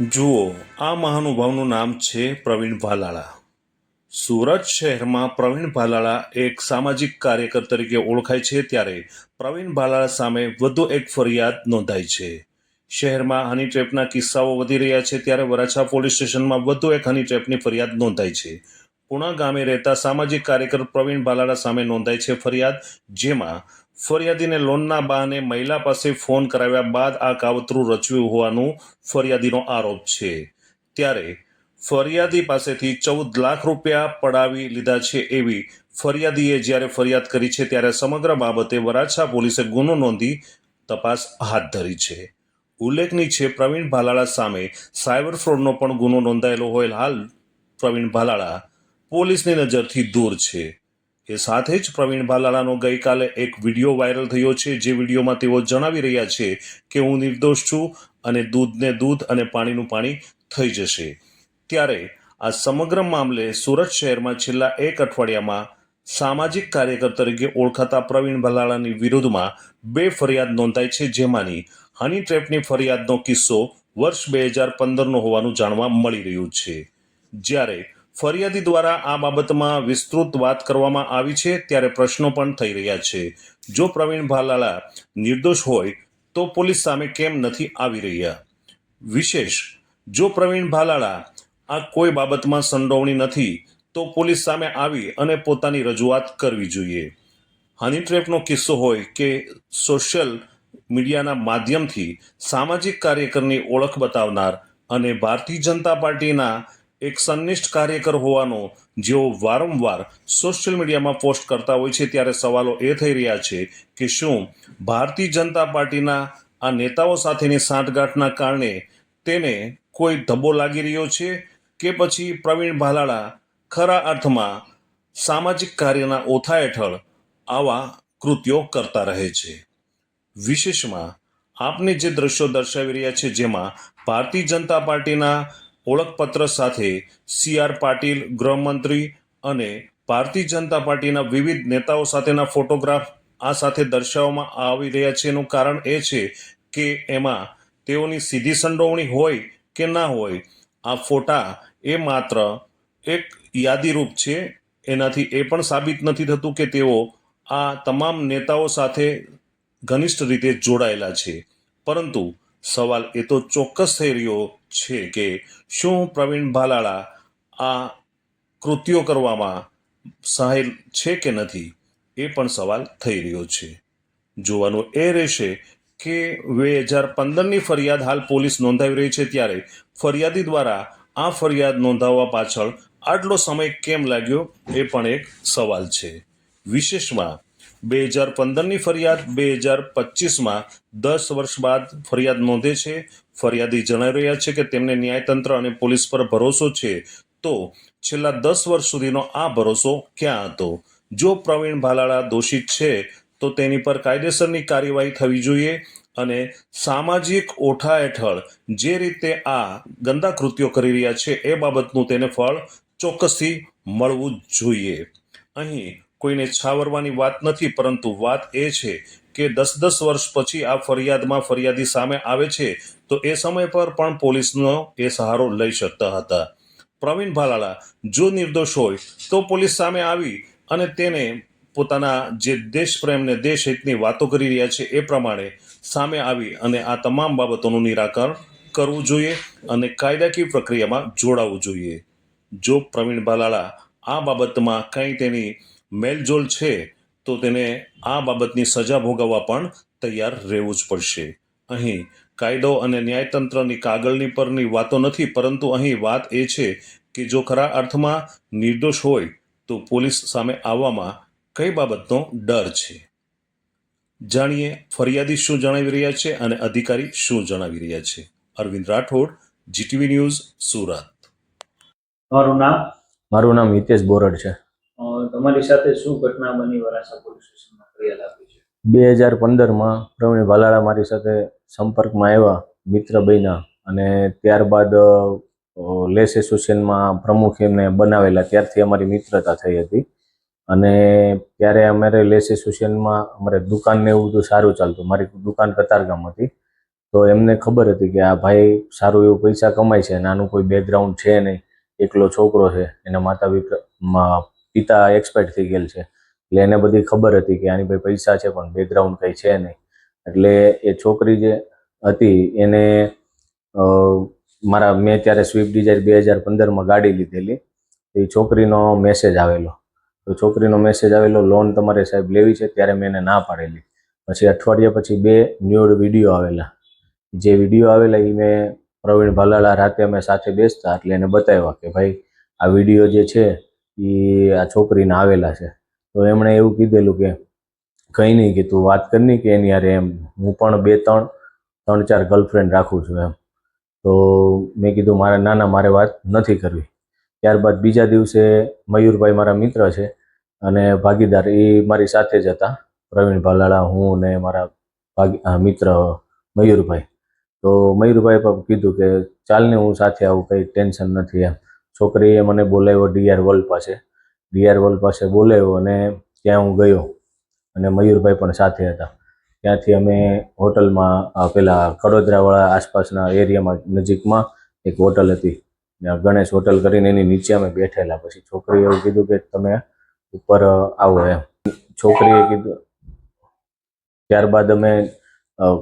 જુઓ, આ મહાનુભાવનું નામ છે પ્રવીણ ભાલાળા. સુરત શહેરમાં પ્રવીણ ભાલાળા એક સામાજિક કાર્યકર તરીકે ઓળખાય છે ત્યારે પ્રવીણ ભાલાળા સામે વધુ એક ફરિયાદ નોંધાઈ છે. શહેરમાં હની ટ્રેપના કિસ્સાઓ વધી રહ્યા છે ત્યારે વરાછા પોલીસ સ્ટેશનમાં વધુ એક હની ટ્રેપની ફરિયાદ નોંધાઈ છે. પુણા ગામે રહેતા સામાજિક કાર્યકર પ્રવીણ ભાલાળા સામે નોંધાઈ છે ફરિયાદ, જેમાં ફરિયાદીને લોનના બહાને મહિલા પાસે ફોન કરાવ્યા બાદ આ કાવતરું રચ્યું હોવાનું ફરિયાદીનો આરોપ છે. ત્યારે ફરિયાદી પાસેથી ચૌદ લાખ રૂપિયા પડાવી લીધા છે એવી ફરિયાદીએ જ્યારે ફરિયાદ કરી છે ત્યારે સમગ્ર બાબતે વરાછા પોલીસે ગુનો નોંધી તપાસ હાથ ધરી છે. ઉલ્લેખનીય છે, પ્રવીણ ભાલાળા સામે સાયબર ફ્રોડનો પણ ગુનો નોંધાયેલો હોય હાલ પ્રવીણ ભાલાળા પોલીસની નજરથી દૂર છે. એ સાથે જ પ્રવીણ ભાલાળાનો ગઈકાલે એક વીડિયો વાયરલ થયો છે, જે વિડીયોમાં તેઓ જણાવી રહ્યા છે કે હું નિર્દોષ છું અને દૂધને દૂધ અને પાણીનું પાણી થઈ જશે. ત્યારે આ સમગ્ર મામલે સુરત શહેરમાં છેલ્લા એક અઠવાડિયામાં સામાજિક કાર્યકર તરીકે ઓળખાતા પ્રવીણ ભલાળાની વિરુદ્ધમાં બે ફરિયાદ નોંધાઈ છે, જેમાંની હની ટ્રેપની ફરિયાદનો કિસ્સો વર્ષ બે હજાર પંદરનો હોવાનું જાણવા મળી રહ્યું છે. જ્યારે ફરિયાદી દ્વારા આ બાબતમાં વિસ્તૃત વાત કરવામાં આવી છે ત્યારે પ્રશ્નો પણ થઈ રહ્યા છે. જો પ્રવીણ ભાલાળા નિર્દોષ હોય તો પોલીસ સામે કેમ નથી આવી રહ્યા? વિશેષ, જો પ્રવીણ ભાલાળા આ કોઈ બાબતમાં સંડોવણી નથી, તો પોલીસ સામે આવી અને પોતાની રજૂઆત કરવી જોઈએ. હની ટ્રેપનો કિસ્સો હોય કે સોશિયલ મીડિયાના માધ્યમથી સામાજિક કાર્યકરની ઓળખ બતાવનાર અને ભારતીય જનતા પાર્ટીના એક સંનિષ્ઠ કાર્યકર હોવાનો જેઓ વારંવાર સોશિયલ મીડિયામાં પોસ્ટ કરતા હોય છે ત્યારે સવાલો એ થઈ રહ્યા છે કે શું ભારતીય જનતા પાર્ટીના આ નેતાઓ સાથેની સાંઠગાંઠના કારણે તેને કોઈ ધબ્બો લાગી રહ્યો છે કે પછી પ્રવીણ ભાલાળા ખરા અર્થમાં સામાજિક કાર્યના ઓથા હેઠળ આવા કૃત્યો કરતા રહે છે? વિશેષમાં આપને જે દ્રશ્યો દર્શાવી રહ્યા છે જેમાં ભારતીય જનતા પાર્ટીના ઓળખપત્ર સાથે સી આર પાટીલ, ગૃહમંત્રી અને ભારતીય જનતા પાર્ટીના વિવિધ નેતાઓ સાથેના ફોટોગ્રાફ આ સાથે દર્શાવવામાં આવી રહ્યા છે. એનું કારણ એ છે કે એમાં તેઓની સીધી સંડોવણી હોય કે ના હોય, આ ફોટા એ માત્ર એક યાદીરૂપ છે. એનાથી એ પણ સાબિત નથી થતું કે તેઓ આ તમામ નેતાઓ સાથે ઘનિષ્ઠ રીતે જોડાયેલા છે. પરંતુ સવાલ એ તો ચોક્કસ થઈ રહ્યો છે કે શું પ્રવીણ ભાલાળા આ કૃત્યો કરવામાં સહાય છે કે નથી? એ પણ સવાલ થઈ રહ્યો છે. જોવાનું એ રહેશે કે બે હજાર પંદરની ફરિયાદ હાલ પોલીસ નોંધાવી રહી છે ત્યારે ફરિયાદી દ્વારા આ ફરિયાદ નોંધાવવા પાછળ આટલો સમય કેમ લાગ્યો એ પણ એક સવાલ છે. વિશેષમાં બે હજાર પંદરની ફરિયાદ, બે હજાર પચીસમાં દસ વર્ષ બાદ ફરિયાદ નોંધે છે. ફરિયાદી જણાવી રહ્યા છે કે તેમને ન્યાયતંત્ર અને પોલીસ પર ભરોસો છે. તો છેલ્લા દસ વર્ષ સુધીનો આ ભરોસો ક્યાં હતો? જો પ્રવીણ ભાલાળા દોષિત છે, તો તેની પર કાયદેસરની કાર્યવાહી થવી જોઈએ અને સામાજિક ઓઠા હેઠળ જે રીતે આ ગંદા કૃત્યો કરી રહ્યા છે, એ બાબતનું તેને ફળ ચોક્કસથી મળવું જોઈએ. અહીં કોઈને છાવરવાની વાત નથી, પરંતુ વાત એ છે કે દસ દસ વર્ષ પછી આ ફરિયાદમાં ફરિયાદી સામે આવે છે, તો એ સમય પર પણ પોલીસનો એ સહારો લઈ શકતા હતા. પ્રવીણ ભાલાળા જો નિર્દોષ હોય, તો પોલીસ સામે આવી અને તેને પોતાના જે દેશ પ્રેમને દેશ વાતો કરી રહ્યા છે એ પ્રમાણે સામે આવી અને આ તમામ બાબતોનું નિરાકરણ કરવું જોઈએ અને કાયદાકીય પ્રક્રિયામાં જોડાવવું જોઈએ. જો પ્રવીણ ભાલાળા આ બાબતમાં કંઈ તેની મેલજોલ છે તો તેને આ બાબતની સજા ભોગવવા પણ તૈયાર રહેવું જ પડશે. અહીં કાયદો અને ન્યાયતંત્રની કાગળની પરની વાતો નથી પરંતુ અહીં વાત એ છે કે જો ખરા અર્થમાં નિર્દોષ હોય તો પોલીસ સામે આવવામાં કઈ બાબતનો ડર છે? જાણીએ ફરિયાદી શું જણાવી રહ્યા છે અને અધિકારી શું જણાવી રહ્યા છે. Arvind Rathod GTV news Surat. મારું નામ? મારું નામ હિતેશ બોરડ છે. તમારી સાથે શું ઘટના બની વરાછા પોલીસ સ્ટેશનમાં ફરિયાદ આપી છે? બે હજાર પંદરમાં પ્રવીણ ભાલાળા મારી સાથે સંપર્કમાં આવ્યા, મિત્ર બન્યા અને ત્યારબાદ લેસ એસોસિએશનમાં પ્રમુખ એમને બનાવેલા. ત્યારથી અમારી મિત્રતા થઈ હતી અને ત્યારે અમારે લેસ એસોસિએશનમાં, અમારે દુકાનને એવું બધું સારું ચાલતું. મારી દુકાન કતારગામ હતી. તો એમને ખબર હતી કે આ ભાઈ સારું એવું પૈસા કમાય છે અને આનું કોઈ બેકગ્રાઉન્ડ છે નહીં. એકલો છોકરો છે. એના માતા પિતા એક્સપાયર થઈ ગયેલ છે. એટલે એને બધી ખબર હતી કે આની ભાઈ પૈસા છે, પણ બેકગ્રાઉન્ડ કંઈ છે નહીં. એટલે એ છોકરી જે હતી એને મારા, મેં ત્યારે સ્વિફ્ટ ડિઝાયર બે હજાર પંદરમાં ગાડી લીધેલી. એ છોકરીનો મેસેજ આવેલો. તો છોકરીનો મેસેજ આવેલો લોન તમારે સાહેબ લેવી છે, ત્યારે મેં એને ના પાડેલી. પછી અઠવાડિયા પછી બે ન્યૂડ વીડિયો આવેલા. જે વીડિયો આવેલા એ મેં પ્રવીણ ભાલાળા રાતે અમે સાથે બેસતા એટલે એને બતાવ્યા કે ભાઈ, આ વીડિયો જે છે એ આ છોકરીને આવેલા છે. તો એમણે એવું કીધેલું કે, કંઈ નહીં કે તું વાત કરની કે એની યારે એમ, હું પણ બે ત્રણ ત્રણ ચાર ગર્લફ્રેન્ડ રાખું છું એમ. તો મેં કીધું, મારે ના ના મારે વાત નથી કરવી. ત્યારબાદ બીજા દિવસે મયુરભાઈ મારા મિત્ર છે અને ભાગીદાર એ મારી સાથે જ હતા. પ્રવીણ ભાલાળા, હું ને મારા ભાગી મિત્ર મયુરભાઈ. તો મયુરભાઈ પણ કીધું કે ચાલને હું સાથે આવું, કંઈ ટેન્શન નથી એમ. છોકરીએ મને બોલાવ્યો ડીઆર વર્લ્ડ પાસે. ડીઆર વર્લ્ડ પાસે બોલાવ્યો અને ત્યાં હું ગયો અને મયુરભાઈ પણ સાથે હતા. ત્યાંથી અમે હોટલમાં પેલા કડોદરાવાળા આસપાસના એરિયામાં નજીકમાં એક હોટલ હતી. ગણેશ હોટલ કરીને એની નીચે અમે બેઠેલા. પછી છોકરીએ એવું કીધું કે તમે ઉપર આવો એમ. છોકરીએ કીધું, ત્યારબાદ અમે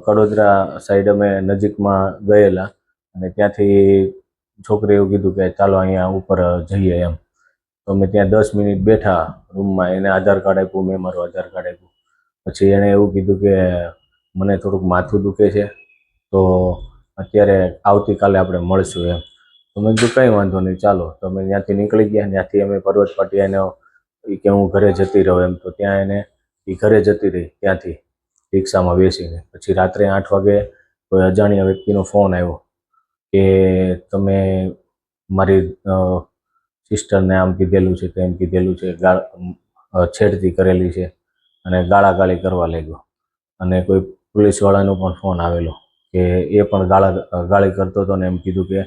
કડોદરા સાઈડ અમે નજીકમાં ગયેલા અને ત્યાંથી છોકરીએ એવું કીધું કે ચાલો અહીંયા ઉપર જઈએ એમ. તો અમે ત્યાં દસ મિનિટ બેઠા રૂમમાં, એને આધાર કાર્ડ આપ્યું, મેં મારું આધાર કાર્ડ આપ્યું. પછી એણે એવું કીધું કે મને થોડુંક માથું દુખે છે, તો અત્યારે આવતીકાલે આપણે મળશું એમ. તો મેં કીધું, કંઈ વાંધો નહીં, ચાલો. તો અમે ત્યાંથી નીકળી ગયા, ત્યાંથી અમે પર્વત પાટી એને ઈ કે હું ઘરે જતી રહું એમ. તો ત્યાં એને એ ઘરે જતી રહી, ત્યાંથી રિક્ષામાં બેસીને. પછી રાત્રે આઠ વાગે કોઈ અજાણ્યા વ્યક્તિનો ફોન આવ્યો. કે તમે મારી સિસ્ટરને આમ કીધેલું છે તેમ કીધેલું છે ગાળ છેડતી કરેલી છે અને ગાળાગાળી કરવા લાગ્યો. અને કોઈ પોલીસવાળાનો પણ ફોન આવેલો કે એ પણ ગાળા ગાળી કરતો હતો ને એમ કીધું કે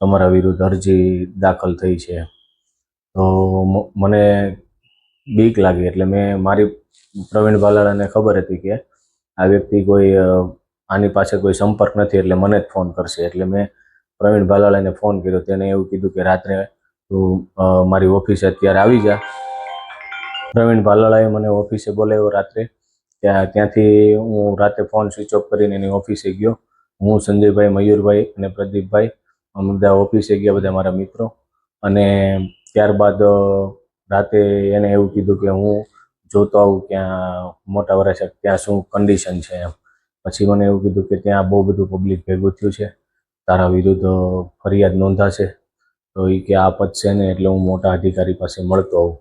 તમારા વિરુદ્ધ અરજી દાખલ થઈ છે. તો મને બીક લાગી એટલે મેં મારી પ્રવીણ ભાલાળાને ખબર હતી કે આ વ્યક્તિ કોઈ આની પાસે કોઈ સંપર્ક નથી એટલે મને જ ફોન કરશે. એટલે મેં પ્રવીણ ભાલાલાને ફોન કર્યો. તેને એવું કીધું કે રાત્રે તું મારી ઓફિસે અત્યારે આવી જા. પ્રવીણ ભાલાળાએ મને ઓફિસે બોલાવ્યો રાત્રે. ત્યાં, ત્યાંથી હું રાતે ફોન સ્વિચ ઓફ કરીને એની ઓફિસે ગયો. હું સંજયભાઈ, મયુરભાઈ અને પ્રદીપભાઈ અમે બધા ઓફિસે ગયા બધા મારા મિત્રો. અને ત્યારબાદ રાતે એને એવું કીધું કે હું જોતો આવું ક્યાં, મોટા વરાછા ત્યાં શું કન્ડિશન છે એમ. પછી મને એવું કીધું કે ત્યાં બહુ બધું પબ્લિક ભેગું થયું છે. તારા વિરુદ્ધ ફરિયાદ નોંધાશે. તો એ કે આ છે ને, એટલે હું મોટા અધિકારી પાસે મળતો આવું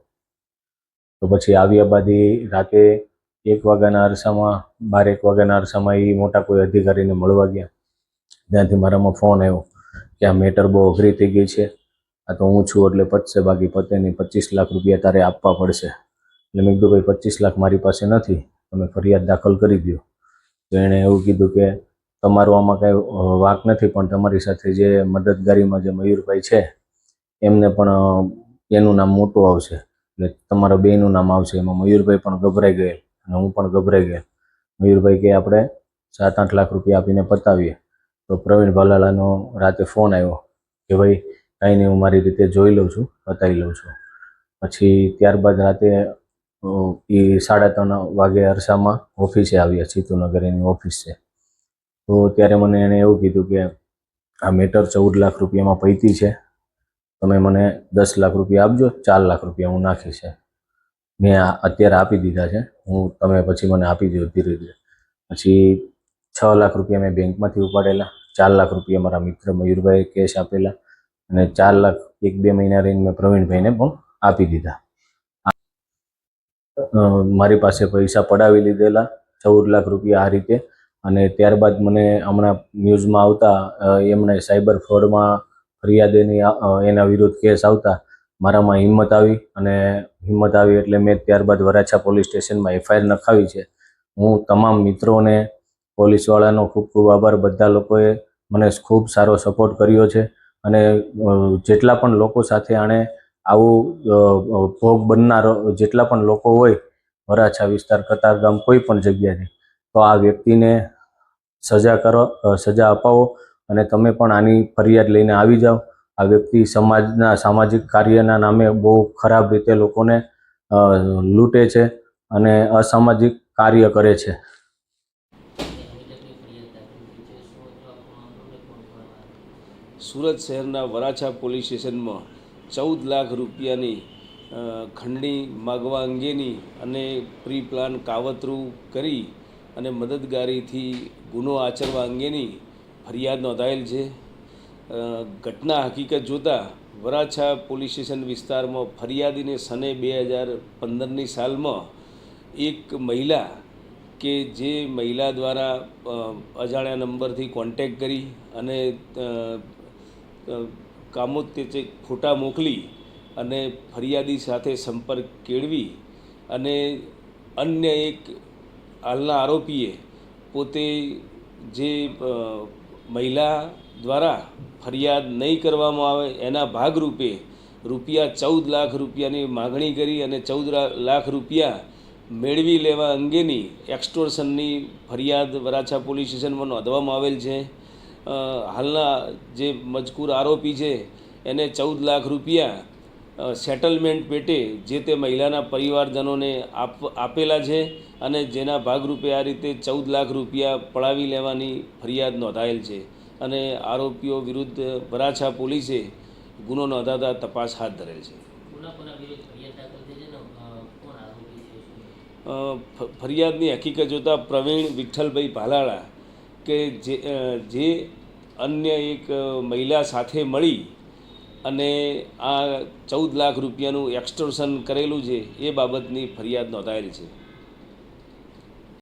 તો પછી આવ્યા બાદ એ રાતે એક વાગ્યાના અરસામાં, બાર એક વાગ્યાના અરસામાં એ મોટા કોઈ અધિકારીને મળવા ગયા. ત્યાંથી મારામાં ફોન આવ્યો કે આ મેટર બહુ અઘરી થઈ ગઈ છે. આ તો હું છું, એટલે પતશે, બાકી પતે નહીં. પચીસ લાખ રૂપિયા તારે આપવા પડશે. એટલે મેં કીધું, ભાઈ, પચીસ લાખ મારી પાસે નથી. તમે ફરિયાદ દાખલ કરી દો તો એણે એવું કીધું કે તમારું આમાં કાંઈ વાંક નથી, પણ તમારી સાથે જે મદદગારીમાં જે મયુરભાઈ છે, એમને પણ એનું નામ મોટું આવશે. એટલે તમારા બેનું નામ આવશે. એમાં મયુરભાઈ પણ ગભરાઈ ગયેલ અને હું પણ ગભરાઈ ગયેલ મયુરભાઈ કે આપણે સાત આઠ લાખ રૂપિયા આપીને પતાવીએ. તો પ્રવીણ ભાલાલાનો રાતે ફોન આવ્યો કે ભાઈ, કાંઈ નહીં, હું મારી રીતે જોઈ લઉં છું પતાવી લઉં છું. પછી ત્યારબાદ રાતે એ સાડા ત્રણ વાગે અરસામાં ઓફિસે આવ્યા સીતુનગર એની ઓફિસ. છે તો ત્યારે મને એણે એવું કીધું કે આ મેટર ચૌદ લાખ રૂપિયામાં પૈતી છે. તમે મને દસ લાખ રૂપિયા આપજો, ચાર લાખ રૂપિયા હું નાખીશ. મેં અત્યારે આપી દીધા છે. હું, તમે પછી મને આપી દો ધીરે ધીરે. પછી છ લાખ રૂપિયા મેં બેંકમાંથી ઉપાડેલા, ચાર લાખ રૂપિયા મારા મિત્ર મયુરભાઈએ કેશ આપેલા અને ચાર લાખ એક બે મહિના રહીને મેં પ્રવીણભાઈને પણ આપી દીધા. મારી પાસે પૈસા પડાવી લીધેલા, ચૌદ લાખ રૂપિયા આ રીતે. અને ત્યારબાદ મને હમણાં ન્યૂઝમાં આવતા એમણે સાયબર ફ્રોડમાં ફરિયાદ એની એના વિરુદ્ધ કેસ આવતા, મારામાં હિંમત આવી. અને હિંમત આવી એટલે મેં ત્યારબાદ વરાછા પોલીસ સ્ટેશનમાં એફઆઈઆર નખાવી છે. હું તમામ મિત્રોને, પોલીસવાળાનો ખૂબ ખૂબ આભાર. બધા લોકોએ મને ખૂબ સારો સપોર્ટ કર્યો છે. અને જેટલા પણ લોકો સાથે આણે આવું ભોગ બનનારો જેટલા પણ લોકો હોય, વરાછા વિસ્તાર કતારગામ કોઈ પણ જગ્યાથી તો આ વ્યક્તિને સજા કરો સજા અપાવો અને તમે પણ આની ફરિયાદ લઈને આવી જાઓ. આ વ્યક્તિ સમાજના, સામાજિક કાર્યના નામે બહુ ખરાબ રીતે લોકોને લૂંટે છે અને અસામાજિક કાર્ય કરે છે. સુરત શહેરના વરાછા પોલીસ સ્ટેશનમાં ચૌદ લાખ રૂપિયાની ખંડણી માગવા અંગેની અને પ્રી પ્લાન કાવતરું કરી અને મદદગારીથી ગુનો આચરવા અંગેની ફરિયાદ નોંધાયેલ છે. ઘટના હકીકત જોતાં વરાછા પોલીસ સ્ટેશન વિસ્તારમાં ફરિયાદીને સને બે હજાર પંદરની સાલમાં એક મહિલા કે જે મહિલા દ્વારા અજાણ્યા નંબરથી કોન્ટેક કરી અને અ, અ, કામો તે જે ફોટા મોકલી અને ફરિયાદી સાથે સંપર્ક કેળવી અને અન્ય એક હાલના આરોપીએ પોતે જે મહિલા દ્વારા ફરિયાદ નહીં કરવામાં આવે એના ભાગરૂપે રૂપિયા ચૌદ લાખ રૂપિયાની માગણી કરી અને ચૌદ લાખ રૂપિયા મેળવી લેવા અંગેની એક્સટોર્શનની ફરિયાદ વરાછા પોલીસ સ્ટેશનમાં નોંધવામાં આવેલ છે. હાલના જે મજકૂર આરોપી છે એને ચૌદ લાખ રૂપિયા સેટલમેન્ટ પેટે જે તે મહિલાના પરિવારજનોને આપ આપેલા છે અને જેના ભાગરૂપે આ રીતે ચૌદ લાખ રૂપિયા પડાવી લેવાની ફરિયાદ નોંધાયેલ છે. અને આરોપીઓ વિરુદ્ધ વરાછા પોલીસે ગુનો નોંધાતા તપાસ હાથ ધરેલ છે. ફરિયાદની હકીકત જોતાં પ્રવીણ વિઠ્ઠલભાઈ ભાલાળા કે જે જે અન્ય એક મહિલા સાથે મળી અને આ ચૌદ લાખ રૂપિયાનું એક્સટોર્શન કરેલું છે, એ બાબતની ફરિયાદ નોંધાયેલી છે.